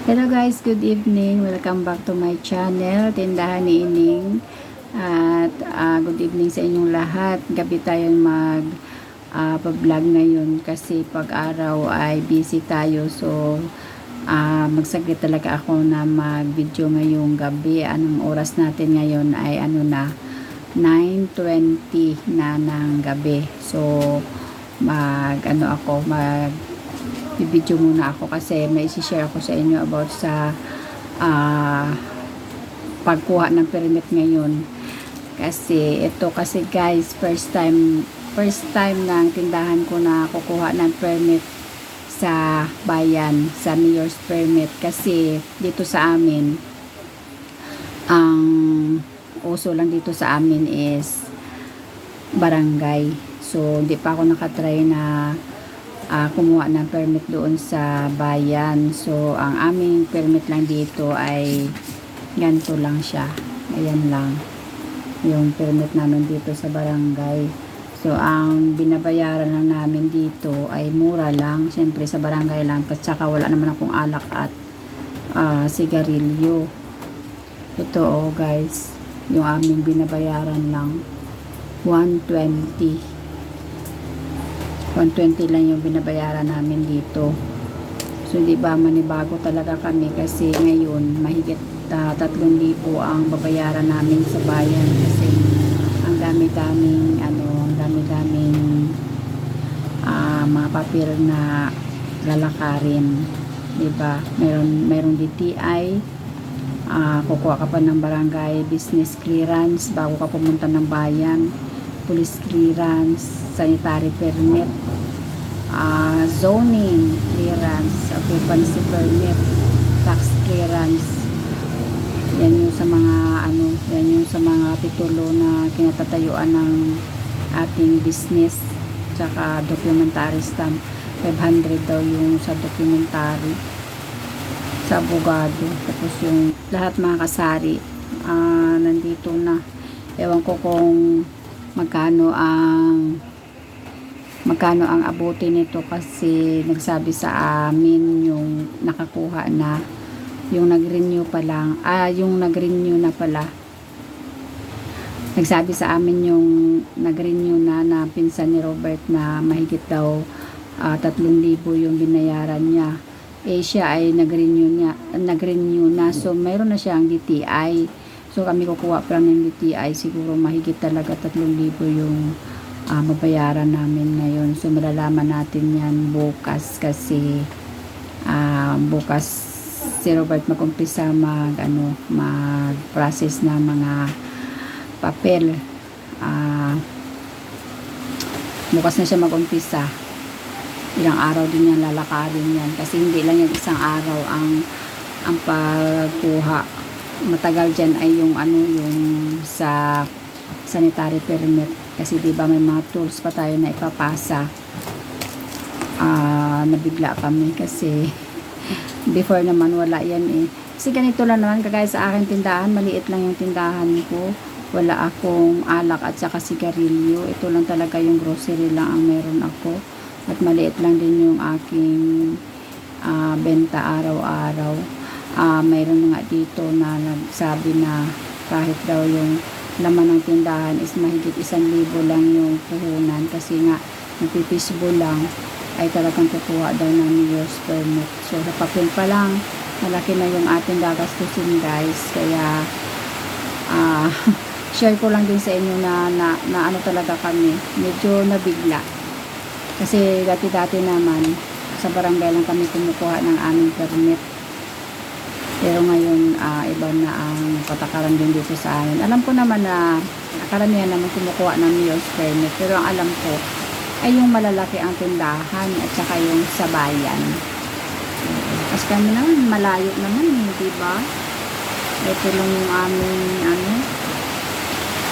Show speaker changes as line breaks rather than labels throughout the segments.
Hello guys, good evening. Welcome back to my channel, Tindahan ni Ining. At ah, good evening sa inyong lahat. Gabi tayong mag ah, vlog ngayon kasi pag araw ay busy tayo. So, ah, magsaglit talaga ako na mag-video ngayong gabi. Anong oras natin ngayon ay ano na, 9.20 na ng gabi. So, mag ano ako, mag video muna ako kasi may isi-share ako sa inyo about sa ah, pagkuha ng permit ngayon. Kasi ito kasi guys, first time first time ng tindahan ko na kukuha ng permit sa bayan, sa mayor's permit kasi dito sa amin ang uso lang dito sa amin is barangay. So, hindi pa ako nakatry na ah, kumuha ng permit doon sa bayan. So, ang aming permit lang dito ay ganito lang siya. Ayan lang. Yung permit namin dito sa barangay. So, ang binabayaran lang namin dito ay mura lang. Siyempre, sa barangay lang. At saka wala naman akong alak at ah, sigarilyo. Ito oh guys. Yung aming binabayaran lang. 120. 120 lang yung binabayaran namin dito. So, di ba, manibago talaga kami kasi ngayon, mahigit uh, 3,000 ang babayaran namin sa bayan kasi ang dami-daming, ano, ang dami-daming ah, mga papel na lalakarin. Di ba? Meron, meron DTI, ah, kukuha ka pa ng barangay business clearance bago ka pumunta ng bayan, police clearance, sanitary permit, ah, zoning clearance, occupancy permit, tax clearance. Yan yung sa mga ano, yan yung sa mga titulo na kinatatayuan ng ating business tsaka documentary stamp. 500 daw yung sa documentary sa abogado. Tapos yung lahat mga kasari ah, nandito na. Ewan ko kung magkano ang magkano ang abuti nito kasi nagsabi sa amin yung nakakuha na yung nag-renew pa lang ah yung nag-renew na pala. Nagsabi sa amin yung nag-renew na na pinsan ni Robert na mahigit daw ah, 3,000 yung binayaran niya. Eh siya ay nag-renew niya nag-renew na. So mayroon na siyang DTI so kami kukuha ng DTI siguro mahigit talaga 3,000 yung ah, mabayaran namin ngayon. So malalaman natin yan bukas kasi ah, bukas si Robert mag-umpisa mag ano mag process na mga papel. Ah bukas na siya mag-umpisa. Ilang araw din yan lalakarin yan. Kasi hindi lang yan isang araw ang ang pagkuha matagal dyan ay yung ano yung sa sanitary permit. Kasi di ba may mga tools pa tayo na ipapasa. Ah nabigla kami kasi before naman wala yan eh. Kasi ganito lang naman kagaya sa aking tindahan maliit lang yung tindahan ko. Wala akong alak at saka sigarilyo. Ito lang talaga yung grocery lang ang meron ako. At maliit lang din yung aking ah, benta araw-araw ah mayroon nga dito na nagsabi na kahit daw yung laman ng tindahan is mahigit isang libo lang yung puhunan kasi nga nagpipisbo lang ay talagang kukuha daw ng year's permit. So papel pa lang malaki na yung ating gagastusin guys. Kaya ah share ko lang din sa inyo na, na, na ano talaga kami medyo nabigla. Kasi dati-dati naman sa barangay lang kami kumukuha ng aming permit pero ngayon ah, iba na ang patakaran din dito sa amin. Alam ko naman na karamihan naman kumukuha ng mayor's permit pero ang alam ko ay yung malalaki ang tindahan at saka yung sa bayan. Kasi kami naman malayo naman eh, di ba? Ito lang yung aming ano.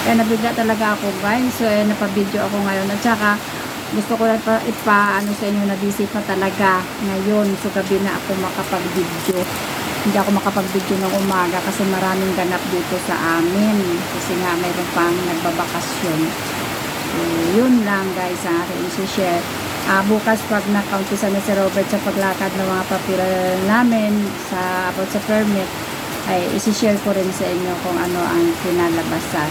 Kaya nabigla talaga ako guys. So eh, napabidyo ako ngayon. At saka gusto ko lang pa, ipa ano sa inyo na busy pa talaga ngayon. So gabi na ako makapag-video hindi ako makapag-video ng umaga kasi maraming ganap dito sa amin kasi nga mayroon pang nagbabakasyon so yun lang guys ang aking isi-share Ah, bukas pag nakaumpisa na si Robert sa paglakad ng mga papel namin sa about sa permit, ay isi-share ko rin sa inyo kung ano ang kinalabasan.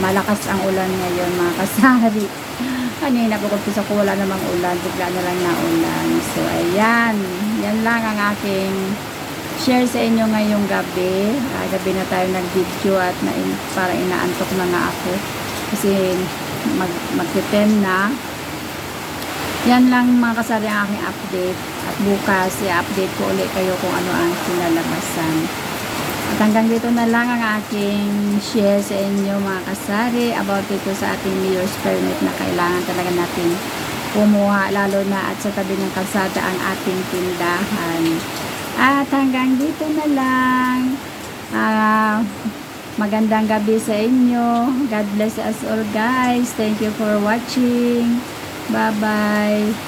Malakas ang ulan ngayon mga kasari. Kanina pag umpisa ko wala namang ulan, bigla na lang na ulan. So ayan, yan lang ang aking share sa inyo ngayong gabi. Ah, gabi na tayo nag-video at na, para inaantok na nga ako. Kasi mag, mag-10 na. Yan lang mga kasari ang aking update. At bukas, i-update ko ulit kayo kung ano ang kinalabasan. At hanggang dito na lang ang aking share sa inyo mga kasari about dito sa ating mayor's permit na kailangan talaga natin kumuha lalo na at sa tabi ng kalsada ang ating tindahan. At hanggang dito na lang. Ah, magandang gabi sa inyo. God bless us all guys. Thank you for watching. Bye-bye.